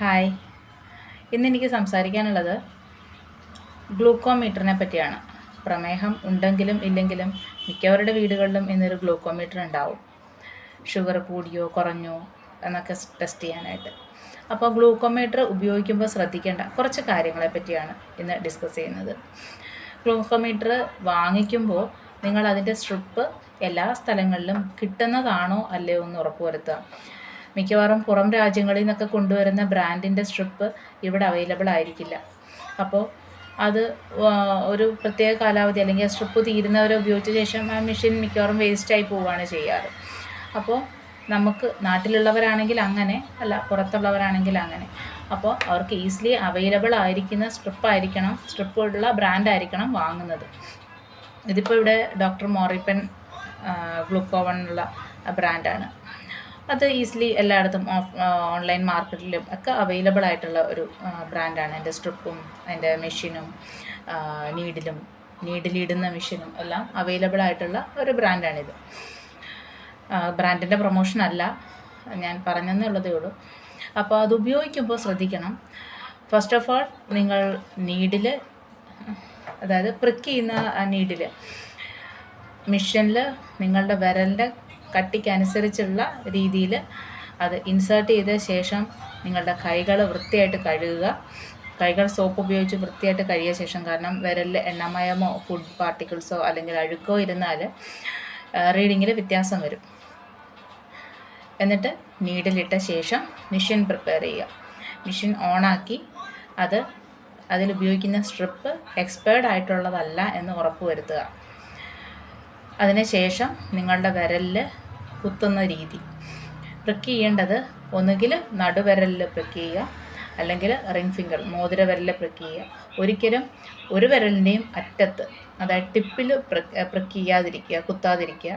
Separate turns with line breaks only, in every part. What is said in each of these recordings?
Hi. ഇന്ന് എനിക്ക് സംസാരിക്കാനുള്ളത് ഗ്ലൂക്കോമീറ്ററിനെ പറ്റിയാണ്. പ്രമേഹം ഉണ്ടെങ്കിലും ഇല്ലെങ്കിലും മിക്കവരുടെ വീടുകളിലും ഇന്നൊരു ഗ്ലൂക്കോമീറ്റർ ഉണ്ടാവും. ഷുഗർ കൂടിയോ കുറഞ്ഞോ എന്നൊക്കെ ടെസ്റ്റ് ചെയ്യാനായിട്ട്. അപ്പോൾ ഗ്ലൂക്കോമീറ്റർ ഉപയോഗിക്കുമ്പോൾ ശ്രദ്ധിക്കേണ്ട കുറച്ച് കാര്യങ്ങളെ പറ്റിയാണ് ഇന്ന് ഡിസ്കസ് ചെയ്യുന്നത്. ഗ്ലൂക്കോമീറ്റർ വാങ്ങിക്കുമ്പോൾ നിങ്ങൾ അതിന്റെ സ്ട്രിപ്പ് എല്ലാ സ്ഥലങ്ങളിലും കിട്ടുന്നതാണോ അല്ലയോ എന്ന് ഉറപ്പുവരുത്തുക മിക്കവാറും പുറം രാജ്യങ്ങളിൽ നിന്നൊക്കെ കൊണ്ടുവരുന്ന ബ്രാൻഡിന്റെ സ്ട്രിപ്പ് ഇവിടെ അവൈലബിൾ ആയിരിക്കില്ല. അപ്പോൾ അത് ഒരു പ്രത്യേക കാലാവധി അല്ലെങ്കിൽ ആ സ്ട്രിപ്പ് തീരുന്നവരെ ഉപയോഗിച്ച ശേഷം ആ മെഷീൻ മിക്കവാറും വേസ്റ്റായി പോവുകയാണ് ചെയ്യാറ്. അപ്പോൾ നമുക്ക് നാട്ടിലുള്ളവരാണെങ്കിൽ അങ്ങനെ അല്ല പുറത്തുള്ളവരാണെങ്കിൽ അങ്ങനെ. അപ്പോൾ അവർക്ക് ഈസിലി അവൈലബിൾ ആയിരിക്കുന്ന സ്ട്രിപ്പ് ആയിരിക്കണം സ്ട്രിപ്പ് ഉള്ള ബ്രാൻഡ് വാങ്ങുന്നത്. ഇതിപ്പോൾ ഇവിടെ ഡോക്ടർ മോറിപ്പൻ ഗ്ലൂക്കോവൺ ഉള്ള ബ്രാൻഡാണ്. അത് ഈസിലി എല്ലായിടത്തും ഓഫ് ഓൺലൈൻ മാർക്കറ്റിലും ഒക്കെ അവൈലബിൾ ആയിട്ടുള്ള ഒരു ബ്രാൻഡാണ് എന്റെ സ്ട്രിപ്പും എന്റെ മെഷീനും നീഡിലും നീഡിലിടുന്ന മെഷീനും എല്ലാം അവൈലബിൾ ആയിട്ടുള്ള ഒരു ബ്രാൻഡാണിത് ബ്രാൻഡിന്റെ പ്രൊമോഷൻ അല്ല. ഞാൻ പറഞ്ഞെന്നേ ഉള്ളതേ ഉള്ളൂ. അപ്പോൾ അത് ഉപയോഗിക്കുമ്പോൾ ശ്രദ്ധിക്കണം. ഫസ്റ്റ് ഓഫ് ഓൾ നിങ്ങൾ നീഡിൽ അതായത് പ്രിക്ക് ചെയ്യുന്ന നീഡിൽ മിഷനിൽ നിങ്ങളുടെ വിരലിന്റെ കട്ടിക്കനുസരിച്ചുള്ള രീതിയിൽ അത് ഇൻസേർട്ട് ചെയ്ത ശേഷം നിങ്ങളുടെ കൈകൾ വൃത്തിയായിട്ട് കഴുകുക. കൈകൾ സോപ്പ് ഉപയോഗിച്ച് വൃത്തിയായിട്ട് കഴുകിയ ശേഷം കാരണം വിരലിൽ എണ്ണമയമോ ഫുഡ് പാർട്ടിക്കിൾസോ അല്ലെങ്കിൽ അഴുക്കോ ഇരുന്നാൽ റീഡിങ്ങിൽ വ്യത്യാസം വരും. എന്നിട്ട് നീഡിലിട്ട ശേഷം മെഷീൻ പ്രിപ്പയർ ചെയ്യുക. മെഷീൻ ഓണാക്കി അത് അതിലുപയോഗിക്കുന്ന സ്ട്രിപ്പ് എക്സ്പയർഡ് ആയിട്ടുള്ളതല്ല എന്ന് ഉറപ്പ് വരുത്തുക അതിനുശേഷം നിങ്ങളുടെ വിരലിൽ കുത്തുന്ന രീതി. പ്രിക്ക് ചെയ്യേണ്ടത് ഒന്നുകിൽ നടുവിരലിൽ പ്രിക്ക് ചെയ്യുക അല്ലെങ്കിൽ റിംഗ് ഫിംഗർ മോതിര വിരലിൽ പ്രിക്ക് ചെയ്യുക. ഒരിക്കലും ഒരു വിരലിന്റെയും അറ്റത്ത് അതായത് ടിപ്പിൽ പ്രിക്ക് ചെയ്യാതിരിക്കുക കുത്താതിരിക്കുക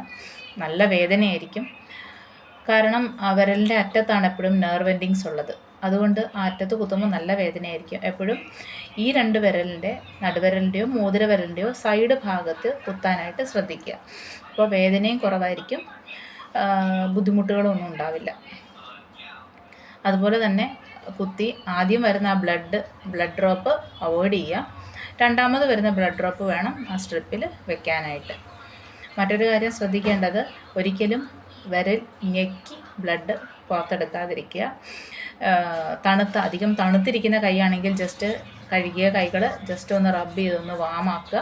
നല്ല വേദനയായിരിക്കും. കാരണം ആ വിരലിന്റെ അറ്റത്താണ് എപ്പോഴും നെർവ് എൻഡിങ്സ് ഉള്ളത്. അതുകൊണ്ട് ആറ്റത്ത് കുത്തുമ്പോൾ നല്ല വേദനയായിരിക്കും. എപ്പോഴും ഈ രണ്ട് വിരലിന്റെ നടുവിരലിന്റെയോ മോതിര വിരലിന്റെയോ സൈഡ് ഭാഗത്ത് കുത്താനായിട്ട് ശ്രദ്ധിക്കുക. അപ്പോൾ വേദനയും കുറവായിരിക്കും. ബുദ്ധിമുട്ടുകളൊന്നും ഉണ്ടാവില്ല. അതുപോലെ തന്നെ കുത്തി ആദ്യം വരുന്ന ആ ബ്ലഡ് ബ്ലഡ് ഡ്രോപ്പ് അവോയ്ഡ് ചെയ്യുക. രണ്ടാമത് വരുന്ന ബ്ലഡ് ഡ്രോപ്പ് വേണം ആ സ്ട്രിപ്പിൽ വെക്കാനായിട്ട്. മറ്റൊരു കാര്യം ശ്രദ്ധിക്കേണ്ടത് ഒരിക്കലും വിരൽ ഞെക്കി ബ്ലഡ് പുറത്തെടുക്കാതിരിക്കുക. തണുത്ത അധികം തണുത്തിരിക്കുന്ന കൈയാണെങ്കിൽ ജസ്റ്റ് കഴുകിയ കൈകൾ ജസ്റ്റ് ഒന്ന് റബ്ബ് ചെയ്തൊന്ന് വാമാക്കുക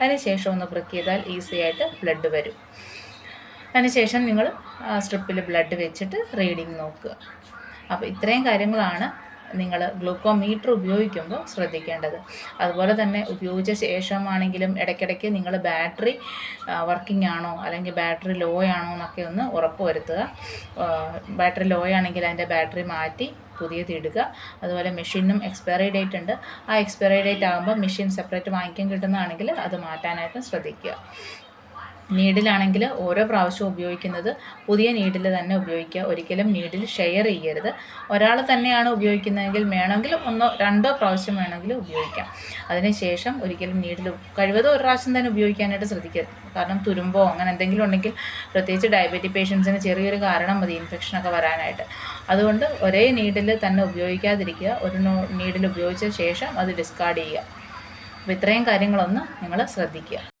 അതിനുശേഷം ഒന്ന് പ്രിക്ക് ചെയ്താൽ ഈസി ആയിട്ട് ബ്ലഡ് വരും. അതിനുശേഷം നിങ്ങൾ സ്ട്രിപ്പിൽ ബ്ലഡ് വെച്ചിട്ട് റീഡിങ് നോക്കുക. അപ്പോൾ ഇത്രയും കാര്യങ്ങളാണ് നിങ്ങൾ ഗ്ലൂക്കോമീറ്റർ ഉപയോഗിക്കുമ്പോൾ ശ്രദ്ധിക്കേണ്ടത്. അതുപോലെ തന്നെ ഉപയോഗിച്ച ശേഷമാണെങ്കിലും ഇടയ്ക്കിടയ്ക്ക് നിങ്ങൾ ബാറ്ററി വർക്കിംഗ് ആണോ അല്ലെങ്കിൽ ബാറ്ററി ലോ ആണോ എന്നൊക്കെ ഒന്ന് ഉറപ്പ് വരുത്തുക. ബാറ്ററി ലോ ആണെങ്കിൽ അതിന്റെ ബാറ്ററി മാറ്റി പുതിയത് ഇടുക അതുപോലെ മെഷീനും എക്സ്പയറി ഡേറ്റ് ഉണ്ട്. ആ എക്സ്പയറി ഡേറ്റ് ആകുമ്പോൾ മെഷീൻ സെപ്പറേറ്റ് വാങ്ങിക്കാൻ കിട്ടുന്നതാണെങ്കിൽ അത് മാറ്റാനായിട്ട് ശ്രദ്ധിക്കുക. നീഡിലാണെങ്കിൽ ഓരോ പ്രാവശ്യവും ഉപയോഗിക്കുന്നത് പുതിയ നീഡിൽ തന്നെ ഉപയോഗിക്കുക. ഒരിക്കലും നീഡിൽ ഷെയർ ചെയ്യരുത്. ഒരാൾ തന്നെയാണ് ഉപയോഗിക്കുന്നതെങ്കിൽ വേണമെങ്കിൽ ഒന്നോ രണ്ടോ പ്രാവശ്യം വേണമെങ്കിൽ ഉപയോഗിക്കാം. അതിനുശേഷം ഒരിക്കലും നീഡിൽ കഴിവതും ഒരു പ്രാവശ്യം തന്നെ ഉപയോഗിക്കാനായിട്ട് ശ്രദ്ധിക്കരുത് കാരണം തുരുമ്പോ അങ്ങനെ എന്തെങ്കിലും ഉണ്ടെങ്കിൽ പ്രത്യേകിച്ച് ഡയബറ്റിക് പേഷ്യൻസിന് ചെറിയൊരു കാരണം മതി ഇൻഫെക്ഷനൊക്കെ വരാനായിട്ട്. അതുകൊണ്ട് ഒരേ നീഡിൽ തന്നെ ഉപയോഗിക്കാതിരിക്കുക. ഒരു നീഡിൽ ഉപയോഗിച്ച ശേഷം അത് ഡിസ്കാർഡ് ചെയ്യുക. അപ്പോൾ ഇത്രയും കാര്യങ്ങളൊന്ന് നിങ്ങൾ ശ്രദ്ധിക്കുക.